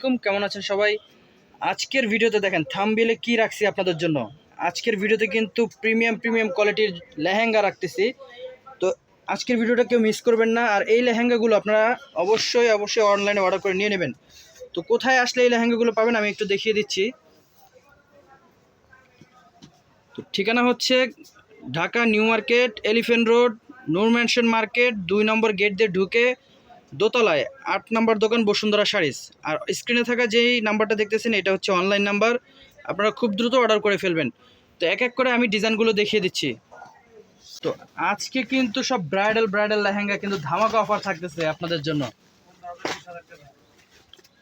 আলাইকুম, কেমন আছেন সবাই? আজকের ভিডিওতে দেখেন, থামবিলে কি রাখছি আপনাদের জন্য? আজকের ভিডিওতে কিন্তু প্রিমিয়াম প্রিমিয়াম কোয়ালিটির লেহেঙ্গা রাখতেছি। তো আজকের ভিডিওটা কেউ মিস করবেন না, আর এই লেহেঙ্গাগুলো আপনারা অবশ্যই অবশ্যই অনলাইনে অর্ডার করে নিয়ে নেবেন। তো কোথায় আসলে এই লেহেঙ্গাগুলো পাবেন আমি একটু দেখিয়ে দিচ্ছি। তো ঠিকানা হচ্ছে Dhaka New Market Elephant Road, Noor Mansion Market, দুই নম্বর গেট দিয়ে ঢুকে দোতলায় আট নম্বর দোকান বসুন্ধরা শাড়িস আর স্ক্রিনে থাকা যেই নাম্বারটা দেখতেছেন, এটা হচ্ছে অনলাইন নাম্বার আপনারা খুব দ্রুত অর্ডার করে ফেলবেন। তো এক এক করে আমি ডিজাইনগুলো দেখিয়ে দিচ্ছি। তো আজকে কিন্তু সব ব্রাইডাল ব্রাইডাল লেহেঙ্গা কিন্তু ধামাকা অফার থাকতেছে আপনাদের জন্য।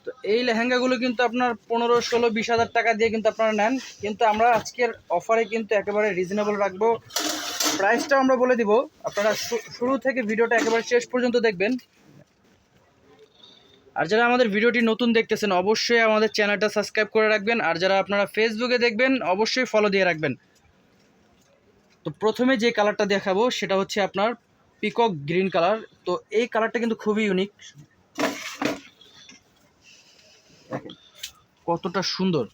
তো এই লেহেঙ্গাগুলো কিন্তু আপনার পনেরো, ষোলো, বিশ হাজার টাকা দিয়ে কিন্তু আপনারা নেন। কিন্তু আমরা আজকের অফারে কিন্তু একেবারে রিজনেবল রাখব। প্রাইসটাও আমরা বলে দিব। আপনারা শুরু থেকে ভিডিওটা একেবারে শেষ পর্যন্ত দেখবেন। আর যারা আমাদের ভিডিওটি নতুন দেখতেছেন, অবশ্যই আমাদের চ্যানেলটা সাবস্ক্রাইব করে রাখবেন। আর যারা আপনারা ফেসবুকে দেখবেন, অবশ্যই ফলো দিয়ে রাখবেন। তো প্রথমে যে কালারটা দেখাবো, সেটা হচ্ছে আপনার পিকক গ্রিন কালার তো এই কালারটা কিন্তু খুবই ইউনিক কতটা সুন্দর।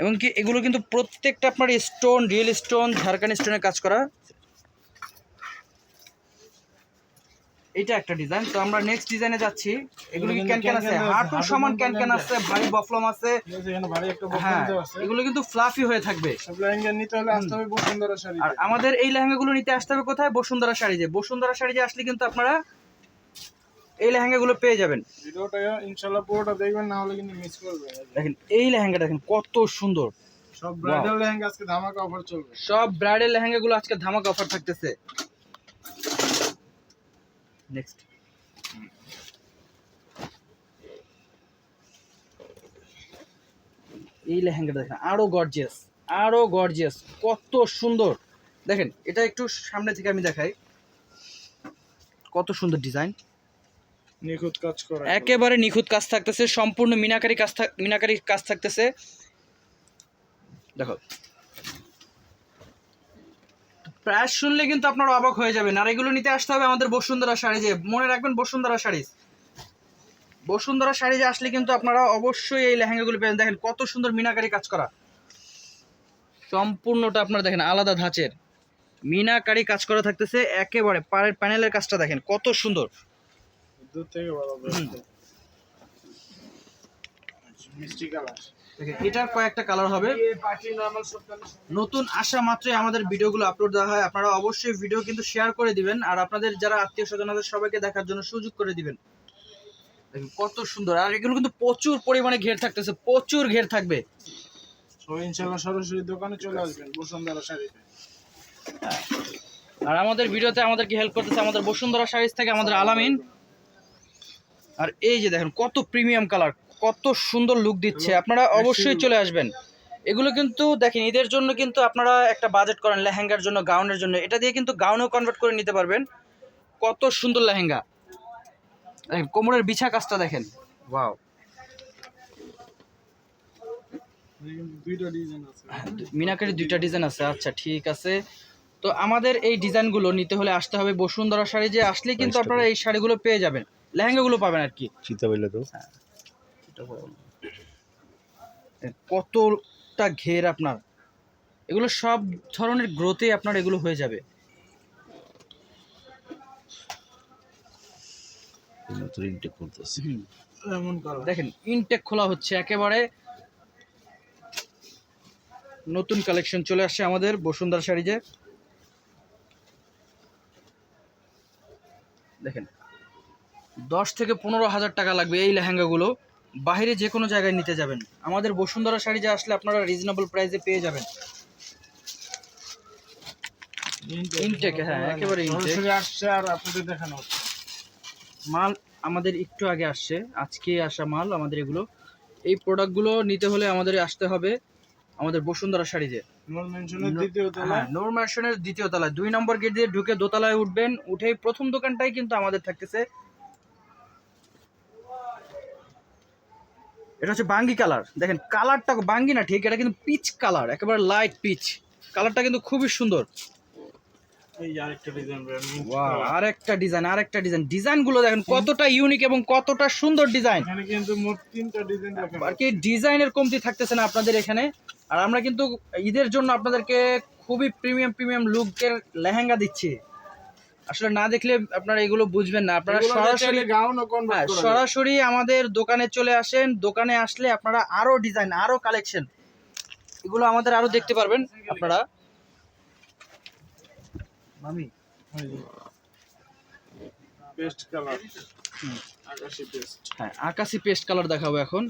এবং কি এগুলো কিন্তু প্রত্যেকটা আপনার স্টোন রিয়েল স্টোন ঝাড়খান্ড স্টোনের কাজ করা। এটা একটা ডিজাইন তো আমরা নেক্সট ডিজাইনে যাচ্ছি। এগুলো কি ক্যান ক্যান আছে? হাঁটু সমান ক্যান ক্যান আছে। ভারী বফলম আছে। এখানে ভারী একটা হ্যাঁ এগুলো কিন্তু ফ্লাফি হয়ে থাকবে। সব লেহেঙ্গা নিতে হলে আসতে হবে বসুন্ধরা শাড়ি আর আমাদের এই লেহেঙ্গাগুলো নিতে আসতে হবে কোথায়? বসুন্ধরা শাড়িতে। বসুন্ধরা শাড়িতে আসলে কিন্তু আপনারা এই লেহেঙ্গাগুলো পেয়ে যাবেন। ভিডিওটা ইনশাআল্লাহ পুরোটা দেখবেন না হলে কিন্তু মিস করবেন। দেখেন এই লেহেঙ্গা দেখেন কত সুন্দর। সব ব্রাইডাল লেহেঙ্গা আজকে ধামাকা অফার চলবে। সব ব্রাইডাল লেহেঙ্গাগুলো আজকে ধামাকা অফার থাকতেছে। নেক্সট এই লেহেঙ্গাটা দেখেন আরও গর্জিয়াস আরও গর্জিয়াস কত সুন্দর। দেখেন এটা একটু সামনে থেকে আমি দেখাই। কত সুন্দর ডিজাইন নিখুঁত কাজ করা একেবারে নিখুঁত কাজ থাকতেছে সম্পূর্ণ মিনাকারি কাজ থাক মিনাকারি কাজ থাকতেছে। দেখো প্রায় শুনলে কিন্তু আপনারা অবাক হয়ে যাবেন। আর এগুলো নিতে আসতে হবে আমাদের বসুন্ধরা শাড়ি যে মনে রাখবেন বসুন্ধরা শাড়ি। বসুন্ধরা শাড়ি যে আসলে কিন্তু আপনারা অবশ্যই এই লেহেঙ্গাগুলো পেয়ে দেখেন কত সুন্দর মিনাকারি কাজ করা। সম্পূর্ণটা আপনারা দেখেন আলাদা ধাঁচের। মিনাকারি কাজ করা থাকতেছে একেবারে পাড়ের প্যানেলের কাজটা দেখেন কত সুন্দর। দূর থেকে ভালো মিষ্টি কালার। দেখেন এটার কয়েকটা কালার হবে। নতুন আসা মাত্রই আমাদের ভিডিওগুলো আপলোড দেওয়া হয়। আপনারা অবশ্যই ভিডিও কিন্তু শেয়ার করে দিবেন। আর আপনাদের যারা আত্মীয় স্বজন আছে সবাইকে দেখার জন্য সুযোগ করে দিবেন। দেখুন কত সুন্দর। আর এগুলো কিন্তু প্রচুর পরিমাণে ঘের থাকতেছে। প্রচুর ঘের থাকবে। তো ইনশাআল্লাহ সরাসরি দোকানে চলে আসবেন বসুন্ধরা শাড়িতে। আর আমাদের ভিডিওতে আমাদেরকে হেল্প করতেছে? আমাদের বসুন্ধরা শাড়িজ থেকে আমাদের আলামিন। আর এই যে দেখেন কত প্রিমিয়াম কালার কত সুন্দর লুক দিচ্ছে। আপনারা অবশ্যই চলে আসবেন। এগুলো কিন্তু দেখেন ঈদের জন্য কিন্তু আপনারা একটা বাজেট করেন লেহেঙ্গার জন্য গাউনের জন্য। এটা দিয়ে কিন্তু গাউনেও কনভার্ট করে নিতে পারবেন। কত সুন্দর লেহেঙ্গা। দেখেন কোমরের বিছা কাজটা দেখেন। ওয়াও কিন্তু দুইটা ডিজাইন আছে। মিনাকারি দুইটা ডিজাইন আছে। আচ্ছা ঠিক আছে। তো আমাদের এই ডিজাইনগুলো নিতে হলে আসতে হবে বসুন্ধরা শাড়ি যে আসলে কিন্তু আপনারা এই শাড়িগুলো পেয়ে যাবেন। লেহেঙ্গাগুলো পাবেন আর কি। চিতা বললে তো কতটা ঘের আপনার? এগুলো সব ধরনের গ্রোথে আপনার এগুলো হয়ে যাবে। নতুন ইনটেক করতেছি। দেখেন ইনটেক খোলা হচ্ছে একেবারে। নতুন কালেকশন চলে আসছে আমাদের বসুন্ধরা শাড়িজে দেখেন দশ থেকে পনেরো হাজার টাকা লাগবে এই লেহেঙ্গাগুলো। বাইরে যে কোনো জায়গায় নিতে যাবেন। আমাদের বসুন্ধরা শাড়ি যে আসলে আপনারা রিজনেবল প্রাইসে পেয়ে যাবেন। Intake, হ্যাঁ, একেবারে। সরাসরি আসছে আর আপনাদের দেখানো হচ্ছে। মাল আমাদের একটু আগে আসছে আজকে আসা মাল আমাদের এগুলো। এই প্রোডাক্টগুলো নিতে হলে আমাদের আসতে হবে আমাদের বসুন্ধরা শাড়িতে। নূর ম্যানশনের দ্বিতীয় তলায়। দুই নম্বর গেট দিয়ে ঢুকে দোতলায় উঠবেন উঠেই প্রথম দোকানটাই কিন্তু আমাদের থাকতেছে। এটা হচ্ছে বাঙ্গি কালার। দেখেন কালারটা বাঙ্গি না ঠিক? এটা কিন্তু পিচ কালার একেবারে লাইট পিচ কালারটা কিন্তু খুবই সুন্দর। আরেকটা ডিজাইন আরেকটা ডিজাইন ডিজাইনগুলো দেখেন কতটা ইউনিক এবং কতটা সুন্দর ডিজাইন আর কি ডিজাইনের কমতি থাকতেছে না আপনাদের এখানে। আর আমরা কিন্তু ঈদের জন্য আপনাদেরকে খুবই প্রিমিয়াম প্রিমিয়াম লুকের লেহেঙ্গা দিচ্ছি। আসলে না দেখলে আপনারা এগুলো বুঝবেন না। আপনারা সরাসরি গাউন ও হ্যাঁ, সরাসরি আমাদের দোকানে চলে আসেন। দোকানে আসলে আপনারা আরও ডিজাইন আরও কালেকশন এগুলো আমাদের আরও দেখতে পারবেন আপনারা। মামি পেস্ট কালার আকাশি পেস্ট হ্যাঁ আকাশি পেস্ট কালার দেখাবো এখন।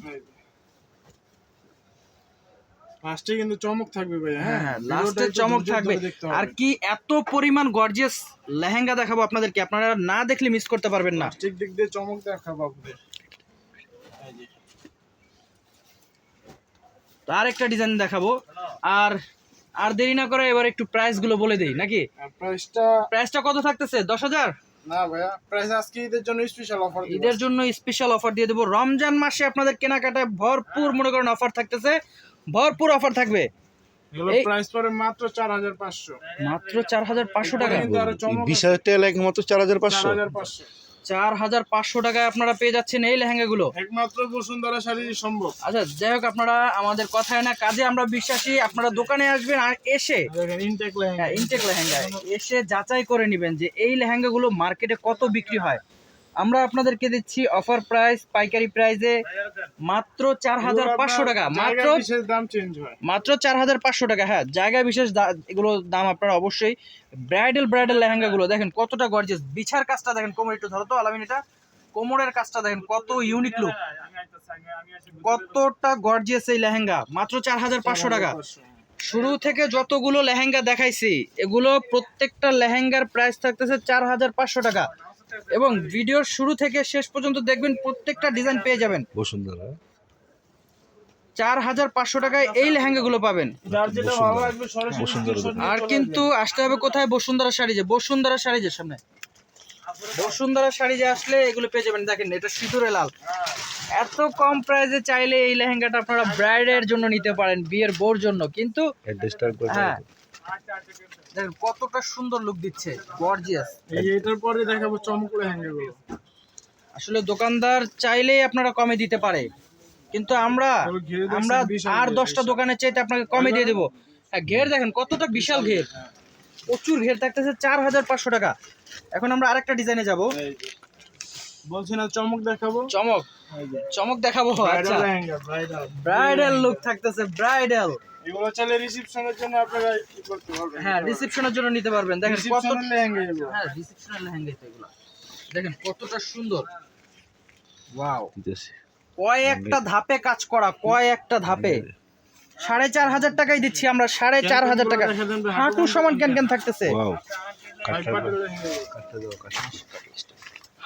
লাস্টে কিন্তু চমক থাকবে ভাই হ্যাঁ? হ্যাঁ লাস্টে চমক থাকবে। আর কি এত পরিমাণ গর্জিয়াস লেহেঙ্গা দেখাবো আপনাদেরকে আপনারা না দেখলে মিস করতে পারবেন না। প্লাস্টিক দিক দিয়ে চমক দেখাবো আপনাদের। আর একটা ডিজাইন দেখাবো। আর আর দেরি না করে এবার একটু প্রাইসগুলো বলে দেই নাকি? প্রাইসটা প্রাইসটা কত থাকতেছে? দশ হাজার? না ভাইয়া প্রাইস আজকে ঈদের জন্য স্পেশাল অফার ঈদের জন্য স্পেশাল অফার দিয়ে দেবো। রমজান মাসে আপনাদের কেনাকাটায় ভরপুর মনে করেন অফার থাকতেছে। ভরপুর অফার থাকবে। মাত্র চার হাজার পাঁচশো। মাত্র চার হাজার পাঁচশো টাকা। বিশ হাজার মাত্র চার হাজার পাঁচশো। হাজার পাঁচশো। চার হাজার পাঁচশো টাকায় আপনারা পেয়ে যাচ্ছেন এই লেহেঙ্গাগুলো। একমাত্র বসুন্ধরা শাড়ি সম্ভব। আচ্ছা যাই হোক আপনারা আমাদের কথায় না কাজে আমরা বিশ্বাসী আপনারা দোকানে আসবেন আর এসে ইনটেক লেহেঙ্গা হ্যাঁ ইনটেক লেহেঙ্গা। এসে যাচাই করে নেবেন যে এই লেহেঙ্গাগুলো মার্কেটে কত বিক্রি হয়। আমরা আপনাদেরকে দিচ্ছি অফার প্রাইস পাইকারি প্রাইসে মাত্র চার হাজার পাঁচশো টাকা। মাত্র দাম চেঞ্জ হয়। মাত্র চার হাজার পাঁচশো টাকা। হ্যাঁ জায়গা বিশেষ এগুলো দাম আপনারা অবশ্যই ব্রাইডাল ব্রাইডাল লেহেঙ্গাগুলো দেখেন কতটা গর্জিয়াস বিছার কাজটা দেখেন কোমর একটু ধরো তো আলামিন এটা। কোমরের কাজটা দেখেন কত ইউনিক লুক কতটা গর্জিয়াস এই লেহেঙ্গা। মাত্র চার হাজার পাঁচশো টাকা। শুরু থেকে যতগুলো লেহেঙ্গা দেখাইছি এগুলো প্রত্যেকটা লেহেঙ্গার প্রাইস থাকতেছে চার হাজার পাঁচশো টাকা। এবং ভিডিওর শুরু থেকে শেষ পর্যন্ত দেখবেন প্রত্যেকটা ডিজাইন পেয়ে যাবেন। বসুন্ধরা চার হাজার পাঁচশো টাকায় এই লেহেঙ্গাগুলো পাবেন। যার যেটা ভালো লাগবে সরাসরি বসুন্ধরা screenshot নিয়ে আর কিন্তু আসতে হবে কোথায়? বসুন্ধরা শাড়ি যে বসুন্ধরা শাড়ি যে সামনে। বসুন্ধরা শাড়ি যে আসলে এগুলো পেয়ে যাবেন। দেখেন এটা সিঁদুরে লাল। এত কম প্রাইসে চাইলে এই লেহেঙ্গাটা আপনারা ব্রাইডের জন্য নিতে পারেন বিয়ের বোর জন্য। কিন্তু হ্যাঁ দেখেন কতটা সুন্দর লুক দিচ্ছে। গর্জিয়াস আসবে। এই এটার পরে দেখাবো চমক লেহেঙ্গা আসলে দোকানদার চাইলেই আপনারা কমে দিতে পারে। কিন্তু আমরা আমরা আর দশটা। দোকানের চাইতে আপনাকে কমে দিয়ে দেবো। হ্যাঁ ঘের দেখেন কতটা বিশাল ঘের। প্রচুর ঘের থাকতেছে চার হাজার পাঁচশো টাকা। এখন আমরা আরেকটা ডিজাইনে যাব। বলছি না চমক দেখাবো? চমক? চমক দেখাবো? আচ্ছা। ব্রাইডাল লুক থাকতেছে ব্রাইডাল এগুলো চাইলে রিসেপশনের জন্য আপনারা কি করতে পারবেন? হ্যাঁ রিসেপশনের জন্য নিতে পারবেন। দেখেন কত লেহেঙ্গা এগুলো। হ্যাঁ রিসেপশনের লেহেঙ্গা তো এগুলো। দেখেন কতটা সুন্দর। ওয়াও কয়েকটা ধাপে কাজ করা কয়েকটা ধাপে। সাড়ে চার হাজার টাকাই দিচ্ছি আমরা সাড়ে চার হাজার টাকা। হাঁটু সমান কেন কেন থাকতেছে?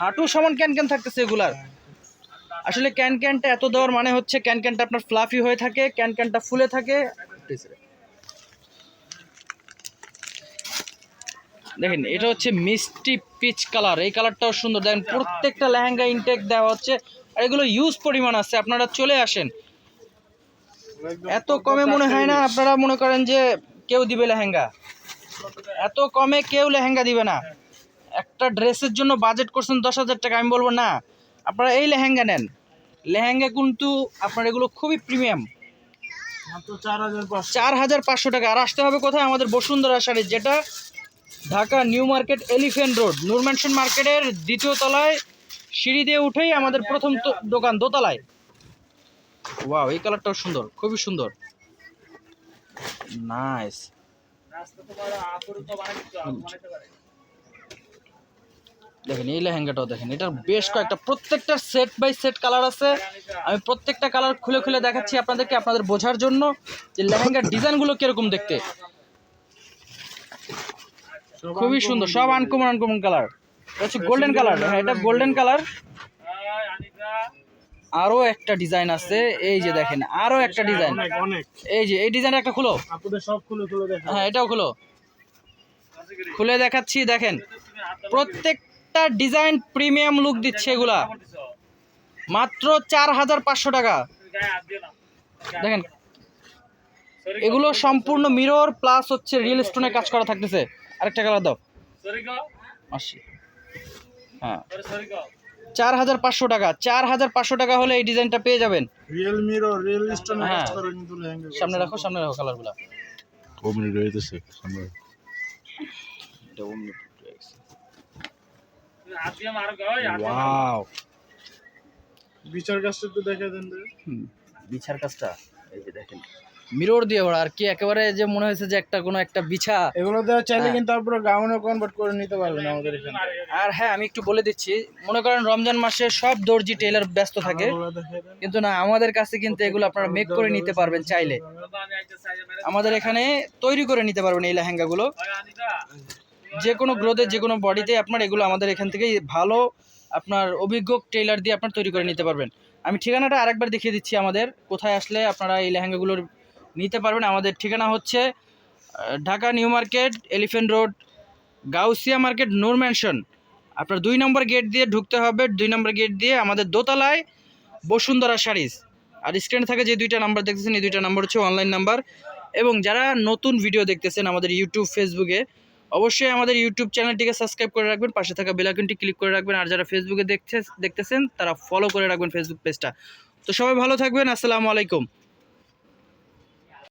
হাঁটু সমান ক্যান ক্যান থাকতেছে এগুলার। আসলে ক্যান ক্যানটা এত দেওয়ার মানে হচ্ছে ক্যান ক্যানটা আপনার ফ্লাফি হয়ে থাকে, ক্যান ক্যানটা ফুলে থাকে। দেখেন, এটা হচ্ছে মিষ্টি পিচ কালার এই কালারটাও সুন্দর। দেখেন, প্রত্যেকটা লেহেঙ্গা ইনটেক দেওয়া হচ্ছে, আর এগুলো ইউজ পরিমাণ আছে। আপনারা চলে আসেন। এত কমে মনে হয় না, আপনারা মনে করেন যে কেউ দিবে লেহেঙ্গা। এত কমে কেউ লেহেঙ্গা দিবে না। একটা ড্রেসের জন্য বাজেট করছেন দশ হাজার টাকা আমি বলব না। আপনারা এই লেহেঙ্গা নেন। লেহেঙ্গা কিন্তু আপনার এগুলো খুবই প্রিমিয়াম চার হাজার পাঁচশো। টাকা। আর আসতে হবে কোথায়? আমাদের বসুন্ধরা শাড়ি যেটা Dhaka New Market Elephant Road Noor Mansion মার্কেটের দ্বিতীয় তলায়। সিঁড়ি দিয়ে উঠেই আমাদের প্রথম দোকান দোতলায়। ওয়াও এই কালারটাও সুন্দর খুবই সুন্দর। নাইস দেখেন এই লেহেঙ্গাটাও দেখেন এটার বেশ কয়েকটা প্রত্যেকটা সেট বাই সেট কালার আছে। আমি প্রত্যেকটা কালার খুলে খুলে দেখাচ্ছি আপনাদেরকে আপনাদের বোঝার জন্য যে লেহেঙ্গার ডিজাইনগুলো কীরকম দেখতে। খুবই সুন্দর সব আনকমন আনকমন কালার হচ্ছে গোল্ডেন কালার হ্যাঁ এটা গোল্ডেন কালার আরও একটা ডিজাইন আছে এই যে দেখেন আরও একটা ডিজাইন এই যে এই ডিজাইন একটা খুলো। আপনাদের সব খুলে খুলে দেখা হ্যাঁ এটাও খুলো। খুলে দেখাচ্ছি দেখেন প্রত্যেকটা ডিজাইন প্রিমিয়াম লুক দিচ্ছে এগুলা। মাত্র চার হাজার পাঁচশো টাকা। দেখেন এগুলো সম্পূর্ণ মিরর প্লাস হচ্ছে রিয়েল স্টোনে কাজ করা থাকতেছে। আরেকটা কালার দাও। আশি হ্যাঁ। চার হাজার পাঁচশো টাকা। চার হাজার পাঁচশো টাকা হলে এই ডিজাইনটা পেয়ে যাবেন। রিয়েল মিরো রিয়েল স্টোন হ্যাঁ। কাজ করে কিন্তু লেহেঙ্গা সামনে রাখো সামনে রাখো কালারগুলো ও রয়েছে সামনে ওয়াও বিচার কাজটা একটু দেখে দেন রে। বিছার কাজটা এই যে দেখেন। মিরর দিয়ে ওরা আর কি একেবারে যে মনে হয়েছে যে একটা কোনো একটা বিছা। এগুলো দেওয়া চাইলে হ্যাঁ। কিন্তু আপনারা গাউনে কনভার্ট করে নিতে পারবেন আমাদের এখানে। আর হ্যাঁ আমি একটু বলে দিচ্ছি মনে করেন রমজান মাসে সব দর্জি টেলার ব্যস্ত থাকে। কিন্তু না আমাদের কাছে কিন্তু এগুলো আপনারা মেক করে নিতে পারবেন চাইলে। আমাদের এখানে তৈরি করে নিতে পারবেন এই লেহেঙ্গাগুলো। যে কোনো গ্রোথে, যে কোনো বডিতে আপনার এগুলো আমাদের এখান থেকে ভালো আপনার অভিজ্ঞ টেইলার দিয়ে আপনার তৈরি করে নিতে পারবেন। আমি ঠিকানাটা আরেকবার দেখিয়ে দিচ্ছি আমাদের। কোথায় আসলে আপনারা এই লেহেঙ্গাগুলোর নিতে পারবেন। আমাদের ঠিকানা হচ্ছে Dhaka New Market, Elephant Road, Gausia Market, Noor Mansion. আপনার দুই নম্বর গেট দিয়ে ঢুকতে হবে। দুই নম্বর গেট দিয়ে আমাদের দোতলায় বসুন্ধরা শাড়িজ আর স্ক্রিনে থাকে যে দুইটা নাম্বার দেখতেছেন, এই দুইটা নাম্বার হচ্ছে অনলাইন নাম্বার এবং যারা নতুন ভিডিও দেখতেছেন আমাদের ইউটিউব ফেসবুকে অবশ্যই আমাদের ইউটিউব চ্যানেলটিকে সাবস্ক্রাইব করে রাখবেন, পাশে থাকা বেলাকনটি ক্লিক করে রাখবেন, আর যারা ফেসবুকে দেখছে, দেখতেছেন, তারা ফলো করে রাখবেন ফেসবুক পেজটা তো সবাই ভালো থাকবেন, আসসালামু আলাইকুম।